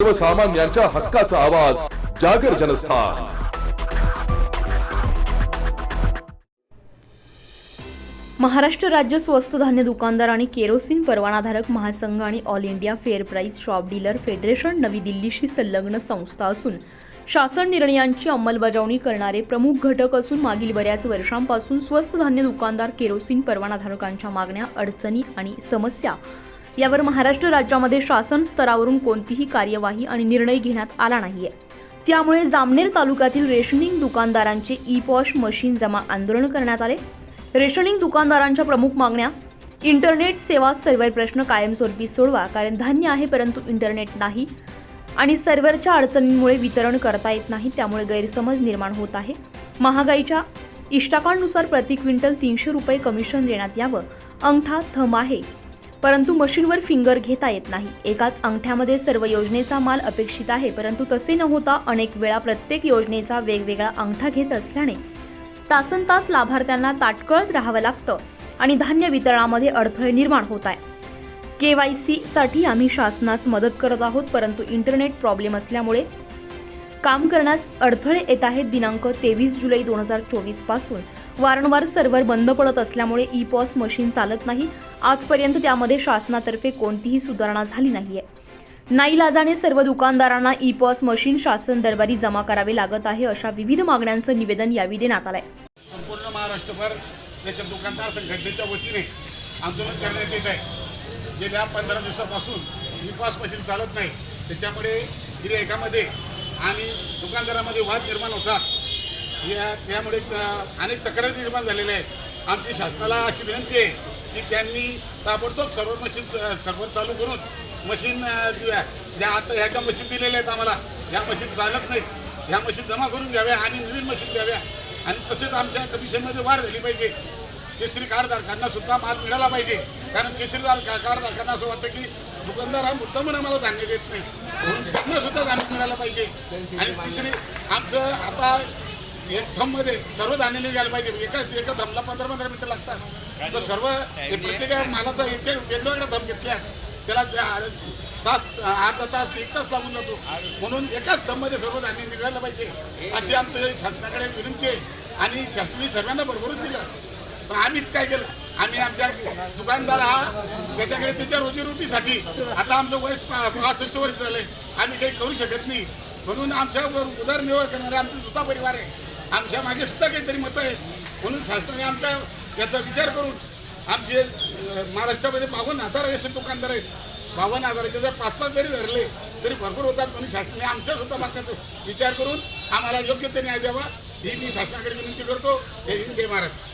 सर्वसामान्यांच्या हक्काचा आवाज जागर जनस्थान. महाराष्ट्र राज्य स्वस्त धान्य दुकानदार आणि केरोसिन परवानाधारक महासंघ आणि All India fair price shop dealer federation नवी दिल्लीशी संलग्न संस्था असून शासन निर्णयांची अंमलबजावणी करणारे प्रमुख घटक असून मागील बऱ्याच वर्षांपासून स्वस्त धान्य दुकानदार केरोसिन परवानाधारकांच्या मागण्या अडचणी आणि समस्या यावर महाराष्ट्र राज्यामध्ये शासन स्तरावरून कोणतीही कार्यवाही आणि निर्णय घेण्यात आला नाहीये. त्यामुळे जामनेर तालुक्यातील रेशनिंग दुकानदारांचे ई पॉश मशीन जमा आंदोलन करण्यात आले. रेशनिंग दुकानदारांच्या प्रमुख मागण्या इंटरनेट सेवा सर्व्हर प्रश्न कायमस्वरूपी सोडवा कारण धान्य आहे परंतु इंटरनेट नाही आणि सर्व्हरच्या अडचणींमुळे वितरण करता येत नाही त्यामुळे गैरसमज निर्माण होत आहे. महागाईच्या इष्टाकांनुसार प्रति क्विंटल तीनशे रुपये कमिशन देण्यात यावं. अंगठा थंब आहे. परंतु मशीनवर फिंगर घेता येत नाही. एकाच अंगठ्यामध्ये सर्व योजनेचा माल अपेक्षित आहे परंतु तसे न होता अनेक वेळा प्रत्येक योजनेचा वेगवेगळा अंगठा घेत असल्याने तासन तास लाभार्थ्यांना ताटकळत राहावं लागतं आणि धान्य वितरणामध्ये अडथळे निर्माण होत आहे के वायसाठी आम्ही शासनास मदत करत आहोत परंतु इंटरनेट प्रॉब्लेम असल्यामुळे काम करण्यास अडथळे येत आहेत. दिनांक तेवीस जुलै दोन हजार चोवीसपासून वारंवार सर्व्हर बंद पडत असल्यामुळे ई पॉस मशीन चालत नाही. आजपर्यंत त्यामध्ये शासनातर्फे कोणतीही सुधारणा झाली नाहीये. नाईलाजाने सर्व दुकानदारांना ई पॉस मशीन शासन दरबारी जमा करावे लागत आहे अशा विविध मागण्यांचं निवेदन यावेळी देण्यात आलंय. संपूर्ण महाराष्ट्रभर दुकानदार संघटनेच्या वतीने आंदोलन करण्यात येत आहे. गेल्या पंधरा दिवसापासून ई पॉस मशीन चालत नाही. त्याच्यामुळे गिरायकामध्ये आणि दुकानदारामध्ये वाद निर्माण होतात या त्यामुळे अनेक तक्रारी निर्माण झालेल्या आहेत. आमची शासनाला अशी विनंती आहे की त्यांनी ताबडतोब सर्व मशीन सर्व्हर चालू करून मशीन द्या. ज्या आता ह्या ज्या मशीन दिलेल्या आहेत आम्हाला ह्या मशीन चालत नाही ह्या मशीन जमा करून घ्याव्या आणि नवीन मशीन द्याव्या. आणि तसेच आमच्या कमिशनमध्ये वाढ झाली पाहिजे. केसरी कार्डधारकांना सुद्धा माल मिळाला पाहिजे. कारण केसरीदार का- कार्डधारकांना असं वाटतं की दुकानदार हा मुद्दामून आम्हाला धान्य देत नाही. म्हणून त्यांना मिळालं पाहिजे. आणि तिसरी आमचं आता एक थंबमध्ये सर्व धान्य निघायला पाहिजे. एका एका थंबला पंधरा पंधरा मिनिटं लागतात. तर सर्व प्रत्येक मालाचा एक एक वेगवेगळा थंब घेतल्या. त्याला त्या- तास अर्धा तास एक तास लागून जातो. म्हणून एकाच थंबमध्ये सर्व धान्य निघायला पाहिजे. अशी आमचं शासनाकडे विनंती आहे. आणि शासनाने सर्वांना बरोबरच दिलं. पण आम्हीच काय केलं? आम्ही आमच्या दुकानदार हा त्याच्याकडे त्याच्या रोजीरोटीसाठी आता आमचं वय पासष्ट वर्ष झालंय. आम्ही काही करू शकत नाही. म्हणून आमच्यावर उदरनिर्वाह करणारे आमचा सुद्धा परिवार आहे. आमच्या मागे सुद्धा काहीतरी मतं आहेत. म्हणून शासनाने आमच्या याचा विचार करून आमचे महाराष्ट्रामध्ये बावन्न हजार असे दुकानदार आहेत. बावन्न हजाराचे जर पाच पाच जरी धरले तरी भरपूर होतात. म्हणून शासनाने आमच्या सुद्धा मागण्याचा विचार करून आम्हाला योग्य ते न्याय द्यावा. ही मी शासनाकडे विनंती करतो. हे हिंद महाराष्ट्र.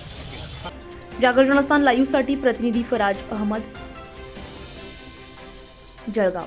जागर्जनस्थान लाईव्हसाठी प्रतिनिधी फराज अहमद जळगाव.